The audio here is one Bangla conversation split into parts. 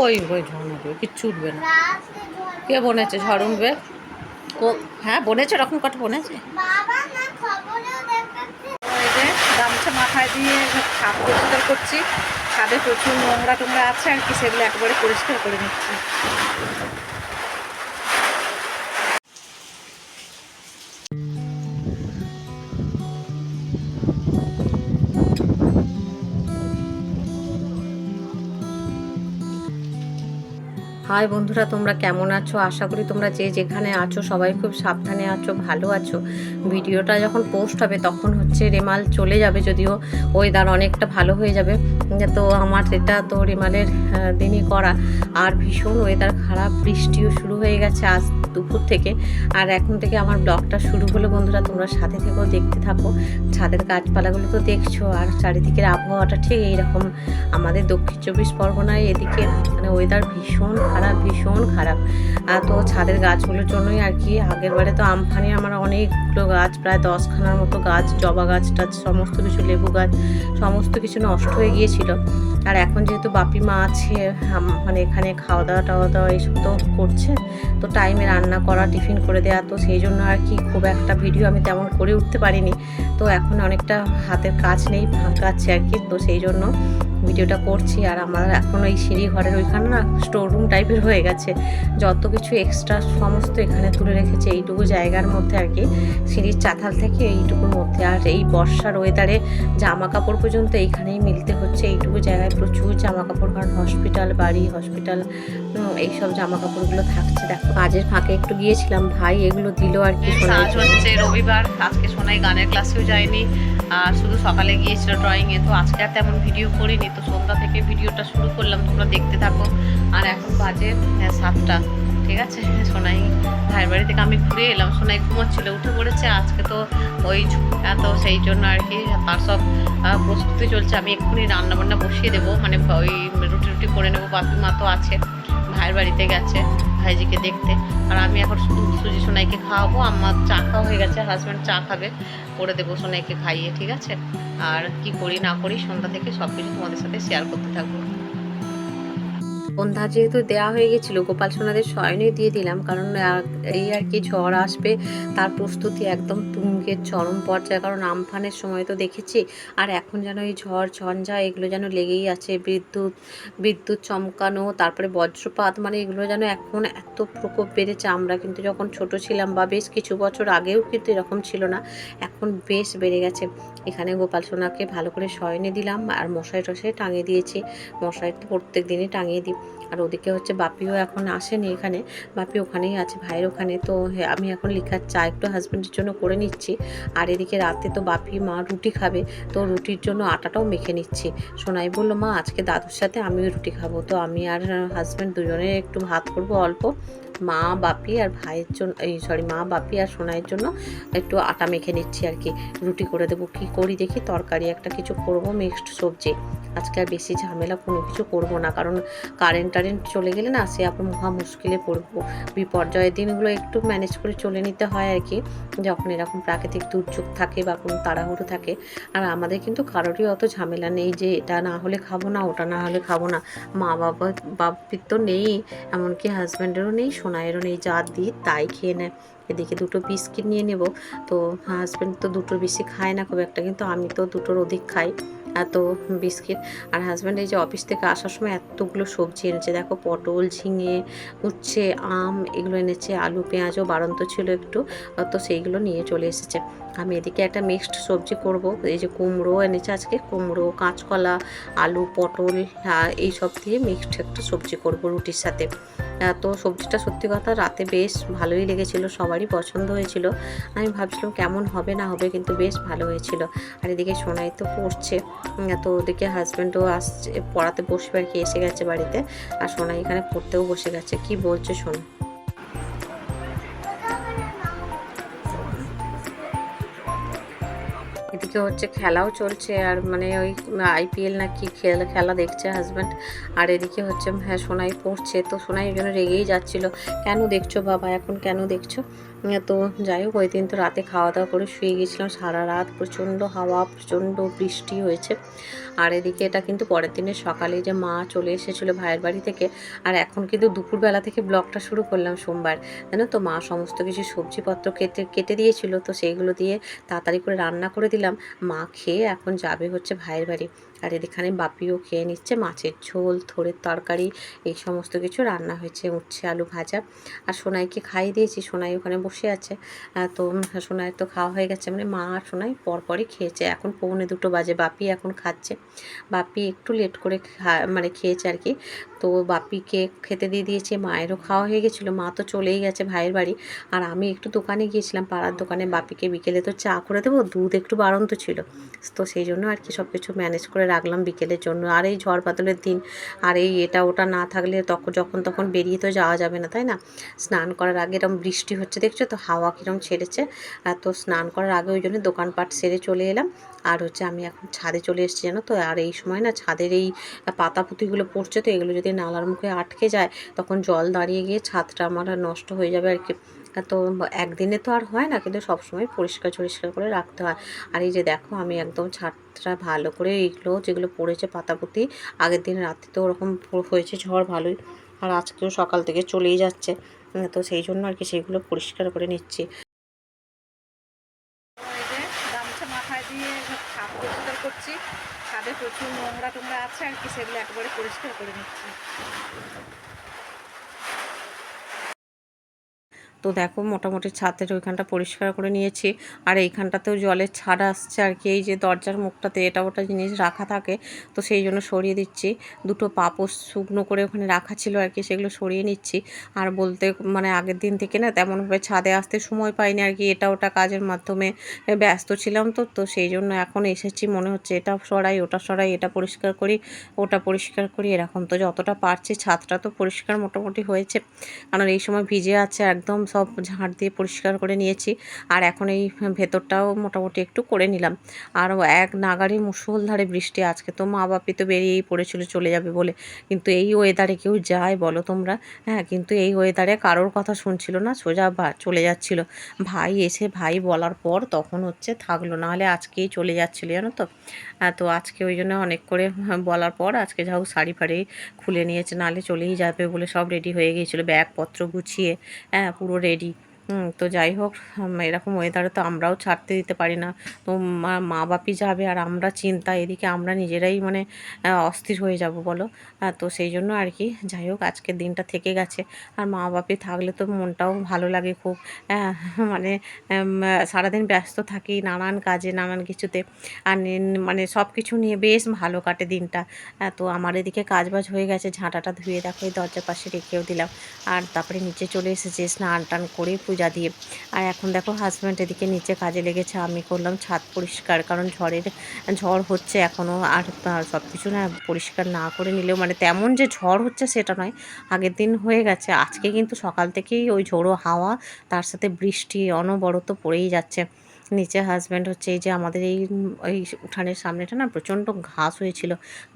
ওই ওই ঝড় উঠবে কিচ্ছু উঠবে না। কে বনেছে? ঝড় উঠবে? ও হ্যাঁ বনেছে এরকম কটা বনেছে। গামছা মাথায় দিয়ে ছাদ পরিষ্কার করছি। ছাদে প্রচুর নোংরা টোংরা আছে আর কি, সেগুলো একবারে পরিষ্কার করে নিচ্ছি। হাই বন্ধুরা, তোমরা কেমন আছো? আশা করি তোমরা যে যেখানে আছো, সবাই খুব সাবধানে আছো, ভালো আছো। ভিডিওটা যখন পোস্ট হবে, তখন হচ্ছে রেমাল চলে যাবে, যদিও ওয়েদার অনেকটা ভালো হয়ে যাবে। তো আমার এটা তো রেমালের দিনই করা। আর ভীষণ ওয়েদার খারাপ, বৃষ্টিও শুরু হয়ে গেছে আজ দুপুর থেকে। আর এখন থেকে আমার ব্লগটা শুরু হলো বন্ধুরা, তোমরা সাথে থেকেও দেখতে থাকো। ছাদের গাছপালাগুলো তো দেখছ, আর চারিদিকের আবহাওয়াটা ঠিক এইরকম। আমাদের দক্ষিণ চব্বিশ পরগনায় এদিকে মানে ওয়েদার ভীষণ খারাপ। ভীষণ খারাপ। তো ছাদের গাছগুলোর জন্যই আর কি, আগের বারে তো আমফানি আমার অনেকগুলো গাছ, প্রায় দশখানার মতো গাছ, জবা গাছ টাছ সমস্ত কিছু, লেবু গাছ, সমস্ত কিছু নষ্ট হয়ে গিয়েছিল। আর এখন যেহেতু বাপি মা আছে মানে এখানে খাওয়া দাওয়া টাওয়া দাওয়া এইসব তো করছে, তো টাইমে রান্না করা, টিফিন করে দেওয়া তো সেই জন্য আর কি খুব একটা ভিডিও আমি তেমন করে উঠতে পারিনি। তো এখন অনেকটা হাতের কাজ নেই, ফাঁকা আছে আর কি, তো সেই জন্য ভিডিওটা করছি আর আমার এখন ওই সিঁড়ি ঘরের ওইখানে না স্টোর রুম টাইপের হয়ে গেছে। যত কিছু এক্সট্রা সমস্ত এখানে তুলে রেখেছে এইটুকু জায়গার মধ্যে আর কি। সিঁড়ির চাতাল থেকে এইটুকুর মধ্যে। আর এই বর্ষার ওয়েদারে জামা কাপড় পর্যন্ত এইখানেই মিলতে হচ্ছে। এইটুকু জায়গায় প্রচুর জামা কাপড় কারণ হসপিটাল বাড়ি হসপিটাল এইসব জামা কাপড়গুলো থাকছে। দেখো কাজের ফাঁকে একটু গিয়েছিলাম। ভাই এগুলো দিল আর কি আজ হচ্ছে রবিবার। আজকে সোনাই গানের ক্লাসেও যায়নি। আর শুধু সকালে গিয়েছিল ড্রয়িংয়ে তো আজকে আর তেমন ভিডিও করিনি। তো সন্ধ্যা থেকে ভিডিওটা শুরু করলাম, তোমরা দেখতে থাকো। আর এখন বাজে হ্যাঁ সাতটা। ঠিক আছে? সোনাই ভাইয়ের বাড়ি থেকে আমি ঘুরে এলাম। সোনাই ঘুমাচ্ছিল, উঠে পড়েছে। আজকে তো ওই ছুটিটা তো সেই জন্য আর কি, তার সব প্রস্তুতি চলছে। আমি এক্ষুনি রান্নাবান্না বসিয়ে দেবো। মানে ওই রুটি রুটি করে নেব। বাপি মা তো আছে, ভাইয়ের বাড়িতে গেছে। ভাইজিকে দেখতে। আর আমি এখন সুজি সোনাইকে খাওয়াবো। আমার চা খাওয়া হয়ে গেছে হাজব্যান্ড চা খাবে। করে দেবো সোনাইকে খাইয়ে, ঠিক আছে? আর কি করি না করি, সন্ধ্যা থেকে সব কিছু তোমাদের সাথে শেয়ার করতে থাকব। সন্ধ্যা যেহেতু দেওয়া হয়ে গেছিল, গোপাল সোনাদের শয়নে দিয়ে দিলাম, কারণ এই আর কি ঝড় আসবে, তার প্রস্তুতি একদম তুঙ্গের চরম পর্যায়ে, কারণ আমফানের সময় তো দেখেছি, আর এখন যেন এই ঝড়, ঝঞ্ঝা, এগুলো যেন লেগেই আছে, বিদ্যুৎ বিদ্যুৎ চমকানো, তারপরে বজ্রপাত মানে এগুলো যেন এখন এত প্রকোপ বেড়েছে, আমরা কিন্তু যখন ছোট ছিলাম, বা বেশ কিছু বছর আগেও কিন্তু এরকম ছিল না, এখন বেশ বেড়ে গেছে। এখানে গোপাল সোনাকে ভালো করে শয়নে দিলাম, আর মশাই টশাই টাঙিয়ে দিয়েছি, মশাই তো প্রত্যেক দিনই টাঙিয়ে দিই। আর ওদিকে হচ্ছে বাপিও এখন আসেনি এখানে। বাপি ওখানেই আছে, ভাইয়ের ওখানে। তো আমি এখন লিখার চা একটু হাজব্যান্ডের জন্য করে নিচ্ছি। আর এদিকে রাতে তো বাপি, মা রুটি খাবে, তো রুটির জন্য আটাটাও মেখে নিচ্ছি। সোনাই বলল, মা, আজকে দাদুর সাথে আমিও রুটি খাব। তো আমি আর হাজব্যান্ড দুজনে একটু ভাত করব অল্প। মা, বাপি আর ভাইয়ের জন্য, এই সরি মা, বাপি আর সোনাইয়ের জন্য একটু আটা মেখে নিচ্ছি আর কি। রুটি করে দেবো। কি করি দেখি? তরকারি একটা কিছু করব মিক্সড সবজি। আজকে আর বেশি ঝামেলা কোনো কিছু করব না। কারণ কারেন্ট টারেন্ট চলে গেলে না সে আপনার মহা মুশকিলে পড়ব। বিপর্যয়ের দিনগুলো একটু ম্যানেজ করে চলে নিতে হয় আর কি। যখন এরকম প্রাকৃতিক দুর্যোগ থাকে বা কোনো তাড়াহুড়ো থাকে, আর আমাদের কিন্তু কারোরই অত ঝামেলা নেই যে এটা না হলে খাব না, ওটা না হলে খাব না। মা বাবা বাপির তো নেই, এমনকি হাজব্যান্ডেরও নেই সোনায়েরও নেই যা দিই তাই খেয়ে নেয়। এদিকে দুটো বিস্কিট নিয়ে নেব। তো হাজব্যান্ড তো দুটোর বেশি খায় না খুব একটা, কিন্তু আমি তো দুটোর অধিক খাই এত বিস্কিট। আর হাজব্যান্ড এই যে অফিস থেকে আসার সময় এতগুলো সবজি এনেছে, দেখো পটল, ঝিঙে, উচ্ছে, আম, এগুলো এনেছে, আলু, পেঁয়াজও বাড়ন্ত ছিল একটু, তো সেইগুলো নিয়ে চলে এসেছে। আমি এদিকে একটা মিক্সড সবজি করব, এই যে কুমড়ো এনেছে আজকে, কুমড়ো, কাঁচকলা, আলু, পটল এই সব দিয়ে মিক্সড একটা সবজি করব রুটির সাথে। তো সবজিটা সত্যি কথা রাতে বেশ ভালোই লেগেছিল, সবারই পছন্দ হয়েছিল। আমি ভাবছিলাম কেমন হবে না হবে, কিন্তু বেশ ভালো হয়েছিল। আর এদিকে সোনাই তো পড়ছে তো ওদিকে হাজব্যান্ডও আসছে, পড়াতে বসবে আর কি, এসে গেছে বাড়িতে। আর সোনাই এখানে পড়তেও বসে গেছে। কি বলছে শোনো এদিকে হচ্ছে খেলাও চলছে আর মানে ওই আইপিএল না কি খেলা খেলা দেখছে হাজব্যান্ড আর এদিকে হচ্ছে হ্যাঁ সোনাই পড়ছে। তো সোনাই ওই জন্য রেগেই যাচ্ছিল। কেন দেখছ বাবা? এখন কেন দেখছ? তো যাই হোক ওই দিন তো রাতে খাওয়া দাওয়া করে শুয়ে গেছিলাম সারা রাত প্রচণ্ড হাওয়া, প্রচণ্ড বৃষ্টি হয়েছে। আর এদিকে এটা কিন্তু পরের দিনের সকালে যে মা চলে এসেছিল ভাইয়ের বাড়ি থেকে, আর এখন কিন্তু দুপুরবেলা থেকে ব্লগটা শুরু করলাম সোমবার। জানো তো, মা সমস্ত কিছু সবজিপত্র কেটে কেটে দিয়েছিল, তো সেইগুলো দিয়ে তাড়াতাড়ি করে রান্না করে দিলাম। মা খেয়ে এখন যাবে হচ্ছে ভাইয়ের বাড়ি। আর এখানে বাপিও খেয়ে নিচ্ছে, মাছের ঝোল, থোড়ের তরকারি, এই সমস্ত কিছু রান্না হয়েছে উঠছে আলু ভাজা। আর সোনাইকে খাইয়ে দিয়েছি, সোনাই ওখানে বসে আছে। তো সোনাইয়ের তো খাওয়া হয়ে গেছে মানে মা আর সোনাই পরপরই খেয়েছে। এখন পৌনে দুটো বাজে, বাপি এখন খাচ্ছে। বাপি একটু লেট করে খা মানে খেয়েছে আর কি। তো বাপিকে খেতে দিয়ে দিয়েছে, মায়েরও খাওয়া হয়ে গেছিল, মা তো চলেই গেছে ভাইয়ের বাড়ি। আর আমি একটু দোকানে গিয়েছিলাম, পাড়ার দোকানে বাপিকে বিকেলে তো চা করে দেবো, দুধ একটু বাড়ন্ত ছিল। তো সেই জন্য আর কি সব কিছু ম্যানেজ করে রাখলাম বিকেলের জন্য। আর এই ঝড় বাদলের দিন, আর এই এটা ওটা না থাকলে তখন যখন তখন বেরিয়ে তো যাওয়া যাবে না, তাই না? স্নান করার আগে এরকম বৃষ্টি হচ্ছে, দেখছ তো? হাওয়া কীরকম ছেড়েছে। আর তো স্নান করার আগে ওই জন্য দোকানপাট সেরে চলে এলাম। আর হচ্ছে আমি এখন ছাদে চলে এসেছি, জানো তো? আর এই সময় না ছাদের এই পাতা পুঁতিগুলো পড়ছে তো, এগুলো যদি নালার মুখে আটকে যায়, তখন জল দাঁড়িয়ে গিয়ে ছাদটা আমার নষ্ট হয়ে যাবে আর কি। তো একদিনে তো আর হয় না, কিন্তু সবসময় পরিষ্কার পরিষ্কার করে রাখতে হয়। আর এই যে দেখো, আমি একদম ছাদটা ভালো করে এইগুলো যেগুলো পড়েছে পাতাপুতি, আগের দিন রাতে তো ওরকম হয়েছে ঝড় ভালোই, আর আজকেও সকাল থেকে চলেই যাচ্ছে। তো সেই জন্য আর কি সেগুলো পরিষ্কার করে নিচ্ছি এই যে গামছা মাথায় দিয়ে ছাদ পরিষ্কার করছি। ছাদে প্রচুর নোংরা টোংরা আছে আর কি, সেগুলো একবারে পরিষ্কার করে নিচ্ছি। তো দেখো মোটামুটি ছাদের ওইখানটা পরিষ্কার করে নিয়েছি। আর এইখানটাতেও জলের ছাড় আসছে আর কি। এই যে দরজার মুখটাতে এটা ওটা জিনিস রাখা থাকে, তো সেই জন্য সরিয়ে দিচ্ছি। দুটো পাপোশ শুকনো করে ওখানে রাখা ছিল আর কি, সেগুলো সরিয়ে নিচ্ছি। আর বলতে মানে আগের দিন থেকে না তেমনভাবে ছাদে আসতে সময় পাইনি আর কি। এটা ওটা কাজের মাধ্যমে ব্যস্ত ছিলাম তো তো সেই জন্য এখন এসেছি। মনে হচ্ছে এটা সরাই, ওটা সরাই, এটা পরিষ্কার করি, ওটা পরিষ্কার করি। এরকম তো যতটা পারছি, ছাদটা তো পরিষ্কার মোটামুটি হয়েছে। কারণ এই সময় ভিজে আছে একদম সব ঝাঁট দিয়ে পরিষ্কার করে নিয়েছি। আর এখন এই ভেতরটাও মোটামুটি একটু করে নিলাম। আর এক নাগাড়ি মুষলধারে বৃষ্টি, আজকে তো মা বাপি তো বেরিয়েই পড়েছিল চলে যাবে বলে। কিন্তু এই ওয়েদারে কেউ যায় বলো তোমরা? হ্যাঁ কিন্তু এই ওয়েদারে কারোর কথা শুনছিল না, সোজা চলে যাচ্ছিল। ভাই এসে ভাই বলার পর তখন হচ্ছে থাকল, নাহলে আজকেই চলে যাচ্ছিল, জানো তো? তো আজকে ওই জন্য অনেক করে বলার পর আজকে যা হোক শাড়ি ফাড়ি খুলে নিয়েছে, নাহলে চলেই যাবে বলে সব রেডি হয়ে গিয়েছিল। ব্যাগপত্র গুছিয়ে হ্যাঁ পুরো রেডি তো যাই হোক এরকম ওয়েদারে তো আমরাও ছাড়তে দিতে পারি না। তো মা বাপি যাবে আর আমরা চিন্তা এদিকে আমরা নিজেরাই মানে অস্থির হয়ে যাব বলো। তো সেই জন্য আর কি যাই হোক আজকের দিনটা থেকে গেছে। আর মা বাপি থাকলে তো মনটাও ভালো লাগে খুব। হ্যাঁ, মানে সারাদিন ব্যস্ত থাকি নানান কাজে নানান কিছুতে। আর মানে সব কিছু নিয়ে বেশ ভালো কাটে দিনটা। তো আমার এদিকে কাজ বাজ হয়ে গেছে ঝাঁটাটা ধুয়ে এই দরজার পাশে রেখেও দিলাম। আর তারপরে নিচে চলে এসেছে স্নান টান করে পূজা দিয়ে। আর এখন দেখো হাজব্যান্ড এদিকে নিচে কাজে লেগেছে, আমি করলাম ছাদ পরিষ্কার, কারণ ঝড়ের, ঝড় হচ্ছে এখনও আর সব কিছু না পরিষ্কার না করে নিলেও মানে তেমন যে ঝড় হচ্ছে সেটা নয়, আগের দিন হয়ে গেছে, আজকে কিন্তু সকাল থেকেই ওই ঝোড়ো হাওয়া, তার সাথে বৃষ্টি অনবরত পড়েই যাচ্ছে। নিচে হাজব্যান্ড হচ্ছে, এই যে আমাদের এই ওই উঠানের সামনেটা না প্রচণ্ড ঘাস হয়েছিল।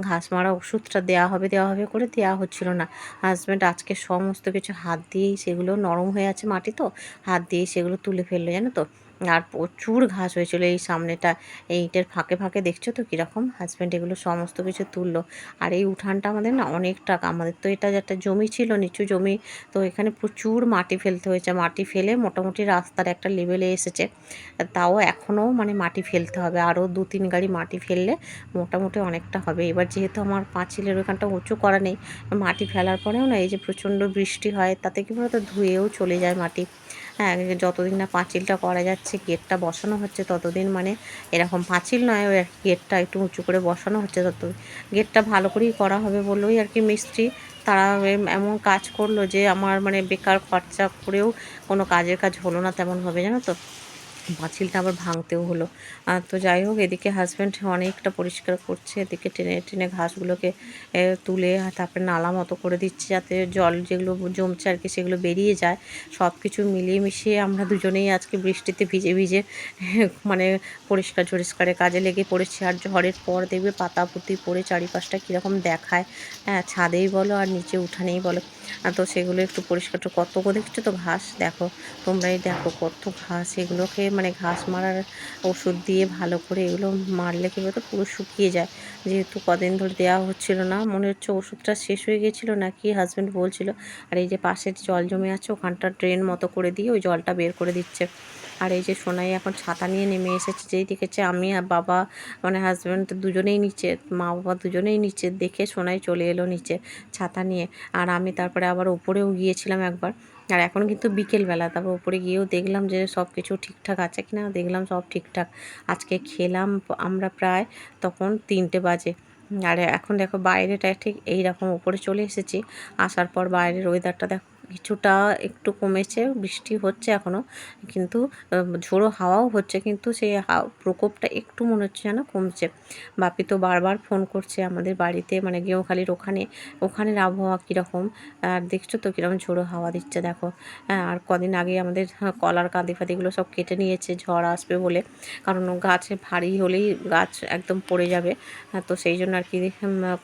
ঘাস মারা ওষুধটা দেওয়া হবে দেওয়া হবে করে দেওয়া হচ্ছিল না। হাজব্যান্ড আজকে সমস্ত কিছু হাত দিয়েই সেগুলো নরম হয়ে আছে মাটি তো, হাত দিয়েই সেগুলো তুলে ফেলল, জানো তো? আর প্রচুর ঘাস হয়েছিল এই সামনেটা। এই ইটের ফাঁকে ফাঁকে দেখছ তো কীরকম? হাজব্যান্ড এগুলো সমস্ত কিছু তুললো। আর এই উঠানটা আমাদের না অনেক টাকা। আমাদের তো এটা একটা জমি ছিল, নিচু জমি, তো এখানে প্রচুর মাটি ফেলতে হয়েছে। মাটি ফেলে মোটামুটি রাস্তার একটা লেভেলে এসেছে। তাও এখনও মানে মাটি ফেলতে হবে। আরও দু তিন গাড়ি মাটি ফেললে মোটামুটি অনেকটা হবে। এবার যেহেতু আমার পাঁচিলের ওইখানটা উঁচু করা নেই, মাটি ফেলার পরেও না এই যে প্রচণ্ড বৃষ্টি হয়, তাতে কি বলতো ধুয়েও চলে যায় মাটি। যতদিন না পাঁচিলটা করা যাচ্ছে, গেটটা বসানো হচ্ছে ততদিন মানে এরকম পাঁচিল নয়, ওই আর গেটটা একটু উঁচু করে বসানো হচ্ছে তত গেটটা ভালো করেই করা হবে বললোই আর কি মিস্ত্রি তারা এমন কাজ করল যে আমার মানে বেকার খরচা করেও কোনো কাজের কাজ হলো না তেমনভাবে, জানো তো? পাঁচিলটা আবার ভাঙতেও হলো। আর তো যাই হোক, এদিকে হাজব্যান্ড অনেকটা পরিষ্কার করছে। এদিকে টেনে টেনে ঘাসগুলোকে তুলে তারপরে নালা মতো করে দিচ্ছে যাতে জল যেগুলো জমছে আর কি সেগুলো বেরিয়ে যায়। সব কিছু মিলিয়ে মিশিয়ে আমরা দুজনেই আজকে বৃষ্টিতে ভিজে ভিজে মানে পরিষ্কার টরিষ্কারের কাজে লেগে পড়েছি। আর ঝড়ের পর দেখবে পাতা পুঁতি পড়ে চারিপাশটা কীরকম দেখায়। হ্যাঁ ছাদেই বলো আর নিচে উঠানেই বলো। তো সেগুলো একটু পরিষ্কার কত দেখছ তো ঘাস? দেখো, তোমরাই দেখো কত ঘাস। এগুলোকে মানে ঘাস মারার ওষুধ দিয়ে ভালো করে এগুলো মারলে কী বলতো পুরো শুকিয়ে যায়। যেহেতু কদিন ধরে দেওয়া হচ্ছিল না, মনে হচ্ছে ওষুধটা শেষ হয়ে গেছিল নাকি হাজব্যান্ড বলছিল, আর এই যে পাশে জল জমে আছে, ওখানটা ড্রেন মতো করে দিয়ে ওই জলটা বের করে দিচ্ছে। আর এই যে সোনাই এখন ছাতা নিয়ে নেমে এসেছে, যেই দেখেছে আমি আর বাবা মানে হাজব্যান্ড দুজনেই নিচে, মা বাবা দুজনেই নিচে দেখে সোনাই চলে এলো নিচে ছাতা নিয়ে। আর আমি তারপরে আবার উপরেও গিয়েছিলাম একবার আর এখন কিন্তু বিকেলবেলা, তারপর উপরে গিয়েও দেখলাম যে সব কিছু ঠিকঠাক আছে কি না দেখলাম সব ঠিকঠাক। আজকে খেলাম আমরা প্রায় তখন তিনটে বাজে। আর এখন দেখো বাইরেটা ঠিক এইরকম উপরে চলে এসেছি। আসার পর বাইরের ওয়েদারটা দেখো কিছুটা একটু কমেছে বৃষ্টি হচ্ছে এখনও কিন্তু ঝোড়ো হাওয়াও হচ্ছে কিন্তু সেই প্রকোপটা একটু মনে হচ্ছে যেন কমছে। বাপি তো বারবার ফোন করছে আমাদের বাড়িতে মানে গেঁওখালির ওখানে ওখানের আবহাওয়া কীরকম আর দেখছ তো কীরকম ঝোড়ো হাওয়া দিচ্ছে দেখো। হ্যাঁ আর কদিন আগে আমাদের হ্যাঁ, কলার কাঁদি ফাঁদিগুলো সব কেটে নিয়েছে ঝড় আসবে বলে কারণ গাছে ভারী হলেই গাছ একদম পড়ে যাবে হ্যাঁ, তো সেই জন্য আর কি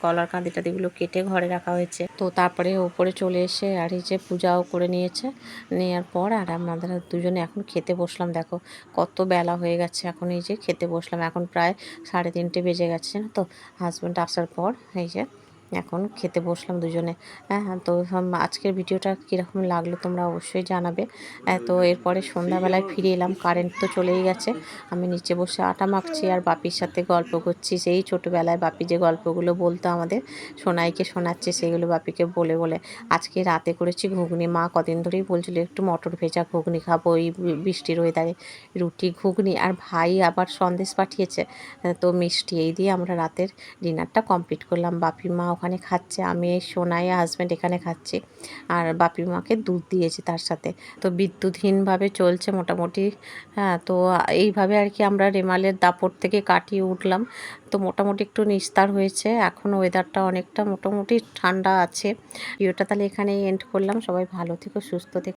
কলার কাঁদি টাঁদিগুলো কেটে ঘরে রাখা হয়েছে। তো তারপরে ওপরে চলে এসে আর এই যে পূজাও করে নিয়েছে। নেওয়ার পর আর আমাদের দুজনে এখন খেতে বসলাম। দেখো কত বেলা হয়ে গেছে। এখন এই যে খেতে বসলাম। এখন প্রায় সাড়ে তিনটে বেজে গেছে না তো? হাজব্যান্ড আসার পর এই যে এখন খেতে বসলাম দুজনে। হ্যাঁ হ্যাঁ তো আজকের ভিডিওটা কীরকম লাগল তোমরা অবশ্যই জানাবে। হ্যাঁ, তো এরপরে সন্ধ্যাবেলায় ফিরে এলাম কারেন্ট তো চলেই গেছে। আমি নিচে বসে আটা মাখছি আর বাপির সাথে গল্প করছি। সেই ছোটোবেলায় বাপি যে গল্পগুলো বলতো আমাদের সোনাইকে শোনাচ্ছে সেগুলো বাপিকে বলে বলে। আজকে রাতে করেছি ঘুগনি। মা কদিন ধরেই বলছিল একটু মটর ভেজা ঘুগনি খাব এই বৃষ্টির ওয়েদারে রুটি ঘুগনি আর ভাই আবার সন্দেশ পাঠিয়েছে। আহ, তো মিষ্টি এই দিয়ে আমরা রাতের ডিনারটা কমপ্লিট করলাম। বাপি মা ওখানে খাচ্ছে, আমি সোনাই হাজব্যান্ড এখানে খাচ্ছি। আর বাপি মাকে দুধ দিয়েছি তার সাথে। তো বিদ্যুৎহীনভাবে চলছে মোটামুটি। হ্যাঁ তো এইভাবে আর কি আমরা রেমালের দাপট থেকে কাটিয়ে উঠলাম। তো মোটামুটি একটু নিস্তার হয়েছে। এখন ওয়েদারটা অনেকটা মোটামুটি ঠান্ডা আছে। ভিডিওটা তাহলে এখানেই এন্ড করলাম। সবাই ভালো থেকো, সুস্থ থেকো।